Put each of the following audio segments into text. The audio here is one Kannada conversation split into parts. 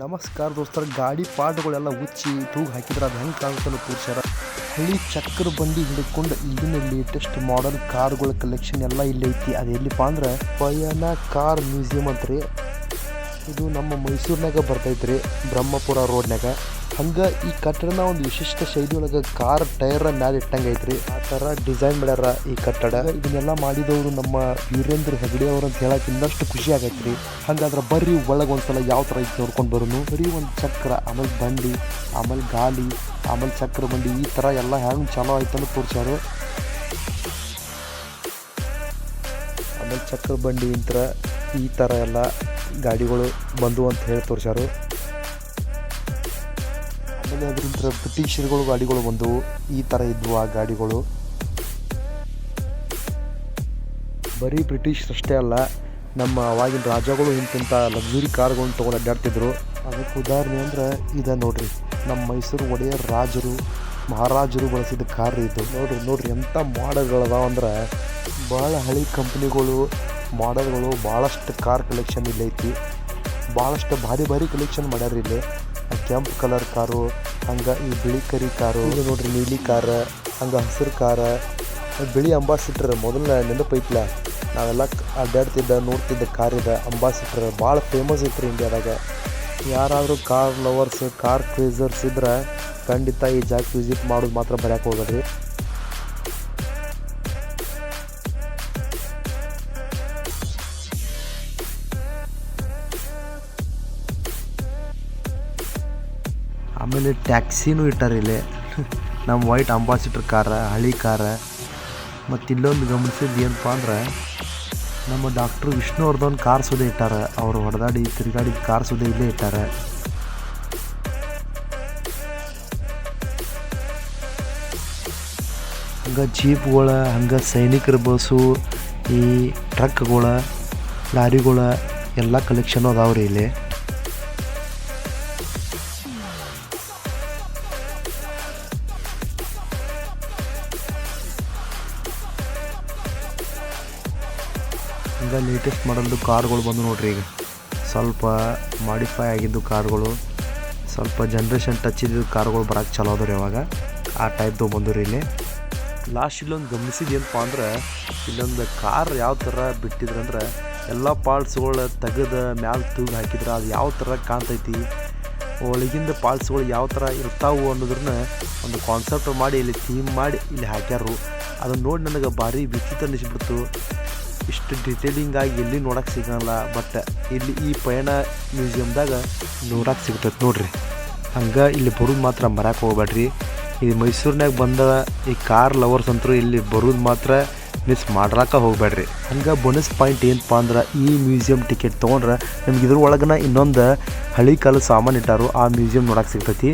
ನಮಸ್ಕಾರ ದೋಸ್ತರ, ಗಾಡಿ ಪಾಟ್ಗಳೆಲ್ಲ ಉಚ್ಚಿ ತೂಗ್ ಹಾಕಿದ್ರೆ ಅದು ಹೆಂಗೆ ಕಾಣಿಸಲು ಪುರುಷರ. ಹಳ್ಳಿ ಚಕ್ರ ಬಂಡಿ ಹಿಡ್ಕೊಂಡು ಈಗಿನ ಲೇಟೆಸ್ಟ್ ಮಾಡಲ್ ಕಾರ್ಗಳ ಕಲೆಕ್ಷನ್ ಎಲ್ಲ ಇಲ್ಲಿ ಐತಿ. ಅದು ಎಲ್ಲಿಪ್ಪ ಅಂದ್ರೆ ಪಯನ ಕಾರ್ ಮ್ಯೂಸಿಯಂ ಅಂತ ರೀ ಇದು ನಮ್ಮ ಮೈಸೂರಿನಾಗ ಬರ್ತೈತ್ರಿ, ಬ್ರಹ್ಮಪುರ ರೋಡ್ನಾಗ ಹಂಗೆ ಈ ಕಟ್ಟಡನ ಒಂದು ವಿಶಿಷ್ಟ ಶೈಲಿ ಒಳಗೆ ಕಾರ್ ಟೈರ್ ಮ್ಯಾಲೆ ಇಟ್ಟಂಗೆ ಐತ್ರಿ. ಆ ಥರ ಡಿಸೈನ್ ಮಾಡ್ಯಾರ ಈ ಕಟ್ಟಡ. ಇದನ್ನೆಲ್ಲ ಮಾಡಿದವರು ನಮ್ಮ ವೀರೇಂದ್ರ ಹೆಗಡೆ ಅವ್ರು ಅಂತ ಹೇಳಕ್ಕೆ ಇನ್ನಷ್ಟು ಖುಷಿ ಆಗೈತ್ರಿ. ಹಂಗಾದ್ರೆ ಬರ್ರಿ ಒಳಗೆ ಒಂದ್ಸಲ ಯಾವ ಥರ ಐತಿ ನೋಡ್ಕೊಂಡು ಬರೋನು. ಬರೀ ಒಂದು ಚಕ್ರ, ಆಮೇಲೆ ಬಂಡಿ, ಆಮೇಲೆ ಗಾಲಿ, ಆಮೇಲೆ ಚಕ್ರ ಬಂಡಿ ಈ ಥರ ಎಲ್ಲ ಹೆಂಗೆ ಚಲೋ ಆಯ್ತಂತ ತೋರ್ಸ್ಯಾರು. ಆಮೇಲೆ ಚಕ್ರ ಬಂಡಿ ಇಂತರ ಈ ಥರ ಎಲ್ಲ ಗಾಡಿಗಳು ಬಂದು ಅಂತ ಹೇಳಿ ತೋರ್ಸ್ಯಾರು. ಆಮೇಲೆ ಅದರಿಂದ ಬ್ರಿಟಿಷರುಗಳು ಗಾಡಿಗಳು ಬಂದವು ಈ ಥರ ಇದ್ವು ಆ ಗಾಡಿಗಳು. ಬರೀ ಬ್ರಿಟಿಷ್ ಅಷ್ಟೇ ಅಲ್ಲ, ನಮ್ಮ ಅವಾಗಿನ ರಾಜಗಳು ಇಂತಿಂಥ ಲಕ್ಸುರಿ ಕಾರ್ಗಳನ್ನ ತೊಗೊಂಡು ಅಡ್ಡಾಡ್ತಿದ್ರು. ಅದಕ್ಕೆ ಉದಾಹರಣೆ ಅಂದ್ರೆ ಇದೆ ನೋಡ್ರಿ, ನಮ್ಮ ಮೈಸೂರು ಒಡೆಯರ್ ರಾಜರು, ಮಹಾರಾಜರು ಬಳಸಿದ ಕಾರ್ ಇದು. ನೋಡ್ರಿ ನೋಡ್ರಿ ಎಂಥ ಮಾಡೆಲ್ಗಳದಾವ ಅಂದ್ರೆ ಭಾಳ ಹಳಿ ಕಂಪ್ನಿಗಳು, ಮಾಡಲ್ಗಳು ಭಾಳಷ್ಟು ಕಾರ್ ಕಲೆಕ್ಷನ್ ಇಲ್ಲೈತಿ. ಭಾಳಷ್ಟು ಭಾರಿ ಭಾರಿ ಕಲೆಕ್ಷನ್ ಮಾಡ್ಯಾರ ಇಲ್ಲಿ. ಕೆಂಪು ಕಲರ್ ಕಾರು, ಹಂಗ ಈ ಬಿಳಿ ಕರಿ ಕಾರು, ಇದು ನೋಡ್ರಿ ನೀಲಿ ಕಾರ, ಹಂಗ ಹಸಿರು ಕಾರ, ಬಿಳಿ ಅಂಬಾಸಿಟ್ರ್ ಮೊದಲ ನೆನಪೈತ್ಲ ನಾವೆಲ್ಲ ಅಡ್ಡಾಡ್ತಿದ್ದ ನೋಡ್ತಿದ್ದ ಕಾರ್ ಇದೆ, ಅಂಬಾಸಿಟ್ರ್. ಭಾಳ ಫೇಮಸ್ ಐತ್ರಿ ಇಂಡಿಯಾದಾಗ ಯಾರಾದರೂ ಕಾರ್ ಲವರ್ಸ್ ಕಾರ್ ಕ್ರೇಜರ್ಸ್ ಇದ್ರೆ ಖಂಡಿತ ಈ ಜಾಗಕ್ಕೆ ವಿಸಿಟ್ ಮಾಡೋದು ಮಾತ್ರ ಬರ್ಯಾಕೆ ಹೋಗ್ಬೇಡ್ರಿ. ಆಮೇಲೆ ಟ್ಯಾಕ್ಸಿನೂ ಇಟ್ಟಾರೆ ಇಲ್ಲಿ. ನಮ್ಮ ವೈಟ್ ಅಂಬಾಸಿಡರ್ ಕಾರ ಹಳಿ ಕಾರ ಮತ್ತು ಇಲ್ಲೊಂದು ಗಮನಿಸಿದ್ದು ಏನಪ್ಪ ಅಂದ್ರೆ, ನಮ್ಮ ಡಾಕ್ಟ್ರ್ ವಿಷ್ಣುವರ್ಧನ್ ಕಾರ್ ಸುದೇ ಇಟ್ಟಾರ. ಅವರು ಹೊಡೆದಾಡಿ, ತಿರುಗಾಡಿ ಕಾರ್ ಸುದೇ ಇಲ್ಲೇ ಇಟ್ಟಾರ. ಹಂಗೆ ಜೀಪ್ಗಳ, ಹಂಗೆ ಸೈನಿಕರ ಬಸ್ಸು, ಈ ಟ್ರಕ್ಗಳ ಲಾರಿಗಳ ಎಲ್ಲ ಕಲೆಕ್ಷನ್ ಅದಾವ್ರಿ ಇಲ್ಲಿ. ಹಂಗೆ ಲೇಟೆಸ್ಟ್ ಮಾಡಲ್ದು ಕಾರ್ಗಳು ಬಂದು ನೋಡ್ರಿ ಈಗ. ಸ್ವಲ್ಪ ಮಾಡಿಫೈ ಆಗಿದ್ದು ಕಾರ್ಗಳು, ಸ್ವಲ್ಪ ಜನ್ರೇಷನ್ ಟಚ್ ಇದ್ದಿದ್ದು ಕಾರ್ಗಳು ಬರೋಕ್ಕೆ ಚಲೋ ಅದಾವ್ರಿ ಅವಾಗ. ಆ ಟೈಪ್ದು ಬಂದು ರೀ ಇಲ್ಲಿ. ಲಾಸ್ಟ್ ಇಲ್ಲೊಂದು ಗಮನಿಸಿದ್ದು ಏನಪ್ಪ ಅಂದ್ರೆ, ಇಲ್ಲೊಂದು ಕಾರ್ ಯಾವ ಥರ ಬಿಟ್ಟಿದ್ರಂದ್ರೆ ಎಲ್ಲ ಪಾರ್ಟ್ಸ್ಗಳು ತೆಗೆದು ಮ್ಯಾಲೆ ತೂಗು ಹಾಕಿದ್ರೆ ಅದು ಯಾವ ಥರ ಕಾಣ್ತೈತಿ, ಒಳಗಿಂದ ಪಾರ್ಟ್ಸ್ಗಳು ಯಾವ ಥರ ಇರ್ತಾವು ಅನ್ನೋದ್ರನ್ನ ಒಂದು ಕಾನ್ಸೆಪ್ಟ್ ಮಾಡಿ, ಇಲ್ಲಿ ಥೀಮ್ ಮಾಡಿ ಇಲ್ಲಿ ಹಾಕ್ಯಾರು ಅದನ್ನು ನೋಡಿ ನನಗೆ ಭಾರಿ ವಿಚಿತ್ರ ಅನಿಸ್ಬಿಡ್ತು. ಇಷ್ಟು ಡಿಟೇಲಿಂಗ್ ಆಗಿ ಎಲ್ಲಿ ನೋಡಕ್ಕೆ ಸಿಗಲ್ಲ ಬಟ್ ಇಲ್ಲಿ ಈ ಪಯಣ ಮ್ಯೂಸಿಯಮ್ದಾಗ ನೋಡಕ್ಕೆ ಸಿಗ್ತೈತೆ ನೋಡ್ರಿ. ಹಂಗೆ ಇಲ್ಲಿ ಬರೋದು ಮಾತ್ರ ಮರಕ್ಕೆ ಹೋಗ್ಬೇಡ್ರಿ. ಇಲ್ಲಿ ಮೈಸೂರಿನಾಗ ಬಂದ ಈ ಕಾರ್ ಲವರ್ಸ್ ಅಂತೂ ಇಲ್ಲಿ ಬರೋದು ಮಾತ್ರ ಮಿಸ್ ಮಾಡ್ರಾಕ ಹೋಗ್ಬೇಡ್ರಿ. ಹಂಗೆ ಬೋನಸ್ ಪಾಯಿಂಟ್ ಏನಪ್ಪ ಅಂದ್ರೆ ಈ ಮ್ಯೂಸಿಯಂ ಟಿಕೆಟ್ ತೊಗೊಂಡ್ರೆ ನಿಮ್ಗೆ ಇದ್ರ ಒಳಗನ ಇನ್ನೊಂದು ಹಳಿ ಕಾಲದ ಸಾಮಾನು ಇಟ್ಟಾರು, ಆ ಮ್ಯೂಸಿಯಂ ನೋಡಕ್ಕೆ ಸಿಗ್ತೈತಿ.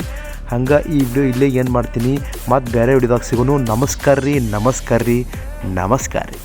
ಹಂಗೆ ಈ ವಿಡಿಯೋ ಇಲ್ಲೇ ಏನು ಮಾಡ್ತೀನಿ, ಮತ್ತು ಬೇರೆ ವಿಡಿಯೋದಾಗ ಸಿಗೋನು. ನಮಸ್ಕಾರ ರೀ ನಮಸ್ಕಾರ ರೀ ನಮಸ್ಕಾರ ರೀ